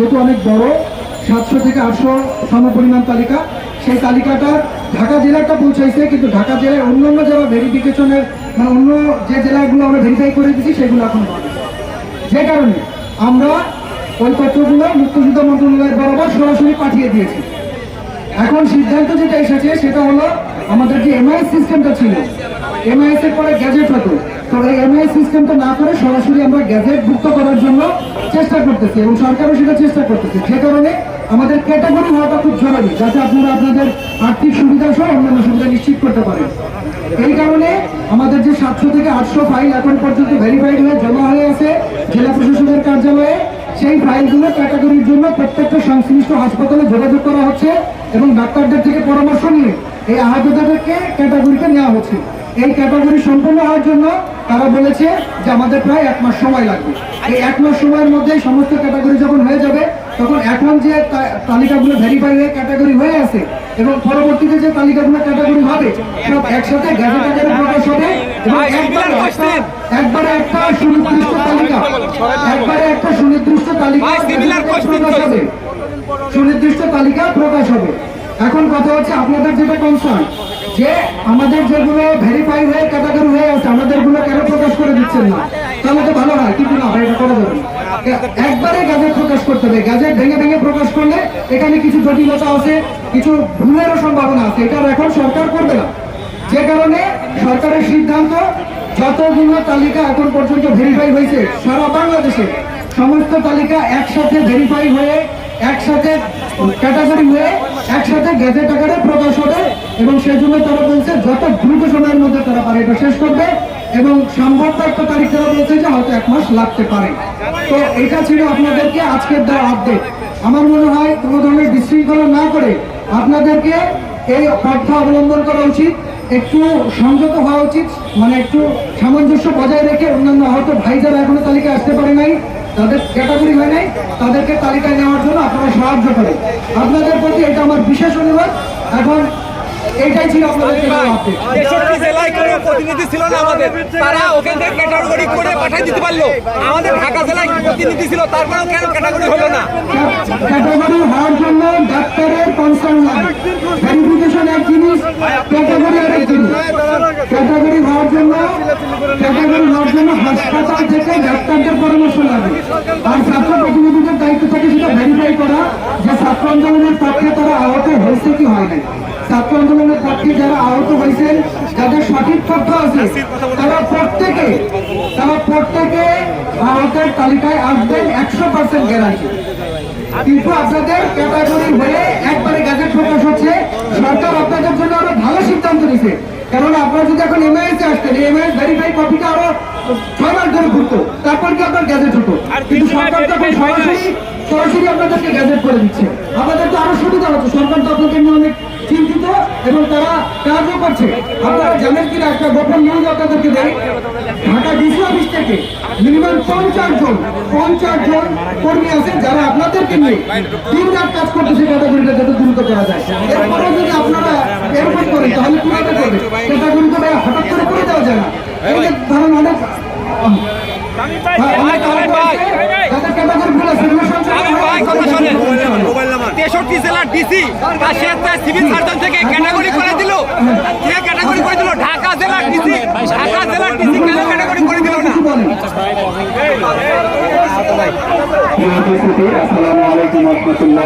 যেহেতু অনেক বড়, সাতশো থেকে আটশো সমপরিমাণ তালিকা, সেই তালিকাটা ঢাকা জেলাটা পৌঁছাইছে, কিন্তু ঢাকা জেলায় অন্যান্য যারা ভেরিফিকেশনের মানে অন্য যে জেলাগুলো আমরা ভেরিফাই করে দিচ্ছি সেগুলো এখন। যে কারণে আমরা ওই তথ্যগুলো মুক্তিযুদ্ধ মন্ত্রণালয়ের বরাবর সরাসরি পাঠিয়ে দিয়েছি এখন সিদ্ধান্ত যেটা এসেছে, সেটা হলো আমাদের যে এমআইএস সিস্টেমটা ছিল এমআইএস এর পরে গ্যাজেট হতো তো এই এমআইএস সিস্টেমটা না করে সরাসরি আমরা গ্যাজেট ভুক্ত করার জন্য চেষ্টা করতেছি এবং সরকারও সেটা চেষ্টা করতেছে। যে কারণে আমাদের ক্যাটাগরি হওয়াটা খুব জরুরি, যাতে আপনারা আপনাদের আর্থিক সুবিধা সহ অন্যান্য সুবিধা নিশ্চিত করতে পারেন। এই কারণে আমাদের যে সাতশো থেকে আটশো ফাইল এখন পর্যন্ত ভেরিফাইড হয়ে জমা হয়ে আছে জেলা প্রশাসনের কার্যালয়ে, সেই ফাইলগুলো ক্যাটাগরির জন্য প্রত্যেকটা সংশ্লিষ্ট হাসপাতালে যোগাযোগ করা হচ্ছে এবং ডাক্তারদের থেকে পরামর্শ নিয়ে এই আহতদেরকে ক্যাটাগরিতে নেওয়া হচ্ছে। এই ক্যাটাগরি সম্পূর্ণ হওয়ার জন্য তারা বলেছে যে আমাদের প্রায় এক মাস সময় লাগবে। এই এক মাস সময়ের মধ্যে সমস্ত ক্যাটাগরি যখন হয়ে যাবে তখন এখন যে তালিকাগুলো ভেরিফাই হয়ে ক্যাটাগরি হয়ে আছে এবং পরবর্তীতে যে তালিকাগুলো ক্যাটাগরি হবে সব একসাথে গ্যাজেট আকারে প্রকাশ হবে এবং একবারে একবারে একটা সুনির্দিষ্ট তালিকা একবারে একটা সুনির্দিষ্ট তালিকা প্রকাশ হবে। সুনির্দিষ্ট তালিকা প্রকাশ হবে। এখন কথা হচ্ছে আপনাদের যেটা কনসার্ন যে আমাদের যেগুলো ভেরিফাই হয়ে ক্যাটাগরি হয়ে আছে আমাদেরগুলো কেন প্রকাশ করে দিচ্ছেন না? তাহলে তো ভালো হয় কিন্তু না এটা করা যাবে একবারে গ্যাজেট প্রকাশ করতে হবে গ্যাজেট ভেঙে ভেঙে প্রকাশ করলে এখানে কিছু জটিলতা আছে, কিছু ভুলেরও সম্ভাবনা আছে, এটা এখন সরকার করবে না। যে কারণে সরকারের সিদ্ধান্ত, যতগুলো তালিকা এখন পর্যন্ত ভেরিফাই হয়েছে, সারা বাংলাদেশে সমস্ত তালিকা একসাথে ভেরিফাই হয়ে, একসাথে ক্যাটাগরি হয়ে একসাথে গ্যাজেট আকারে প্রকাশ হবে এবং সেই জন্য তারা বলছে যত দ্রুত সময়ের মধ্যে তারা পারে এটা শেষ করবে এবং সম্ভাব্য একটা তারিখ তারা বলছে যে হয়তো এক মাস লাগতে পারে। তো এটা ছিল আপনাদেরকে আজকের দেওয়া আপডেট আমার মনে হয় কোনো ধরনের বিশৃঙ্খলা না করে আপনাদেরকে এই পথ অবলম্বন করা উচিত। একটু সংযত হওয়া উচিত। মানে একটু সামঞ্জস্য বজায় রেখে অন্যান্য হয়তো ভাই যারা এখনও তালিকায় আসতে পারে নাই। তাদের ক্যাটাগরি হয় নাই তাদেরকে তালিকায় নেওয়ার জন্য আপনারা সাহায্য করেন। আপনাদের প্রতি এটা আমার বিশেষ অনুরোধ। এখন এটাই ছিল প্রতিনিধি না আমাদের। তারা ওখান থেকে ক্যাটাগরি করে পাঠিয়ে দিতে পারল। আমাদের ঢাকা জেলায় প্রতিনিধি ছিল তারপরেও কেন ক্যাটাগরি হলো না? ক্যাটাগরি হওয়ার জন্য ডাক্তারের কনসার্ন লাগে ভেরিফিকেশন এক জিনিস ক্যাটাগরি আরেক জিনিস ক্যাটাগরি হওয়ার জন্য তারা প্রত্যেকে, তারা তালিকায় আসবেন একশো পার্সেন্ট গ্যারান্টি কিন্তু আপনাদের হয়ে একবারে গ্যাজেট প্রকাশ হচ্ছে, সরকার আপনাদের জন্য আরও ভালো সিদ্ধান্ত নিছে কারণ আপনারা যদি এখন এমআইএস আসতেন এমআইএস ভেরিফাই কপিটা আরও ছয় মাস ধরে ঘুরতো। তারপর কি আপনার গ্যাজেট হতো? কিন্তু সরকার তো এখন সরাসরি সরাসরি আপনাদেরকে গ্যাজেট করে দিচ্ছে। আপনাদের তো আরও সুবিধা হচ্ছে। সরকার তো আপনাদের নিয়ে অনেক চিন্তিত এবং তারা কাজও করছে। আপনারা জানেন কিনা? একটা গোপন নিউজ আপনাদেরকে দেয় ঢাকা ডিসি অফিস থেকে মিনিমাম পঞ্চাশ জন পঞ্চাশ জন কর্মী আছে যারা আপনাদেরকে নিয়ে দিন রাত কাজ করতেছে। ক্যাটাগরিটা যাতে দ্রুত করা যায়। এরপরে যদি আপনারা এরকম করেন তাহলে কীভাবে করবে। ক্যাটাগরি তো হঠাৎ করে করে দেওয়া যায় না। এই যে ধরেন অনেক তেষট্টি জেলার ডিসি তার সে সিভিল সার্জন থেকে ক্যাটাগরি করে দিল। কে ক্যাটাগরি করে দিল ঢাকা জেলার ডিসি ঢাকা জেলার ডিসি কেন ক্যাটাগরি করে দিল না? কিছু বলেন প্রিয় উপস্থিতি আসসালামু আলাইকুম রহমতুল্লাহ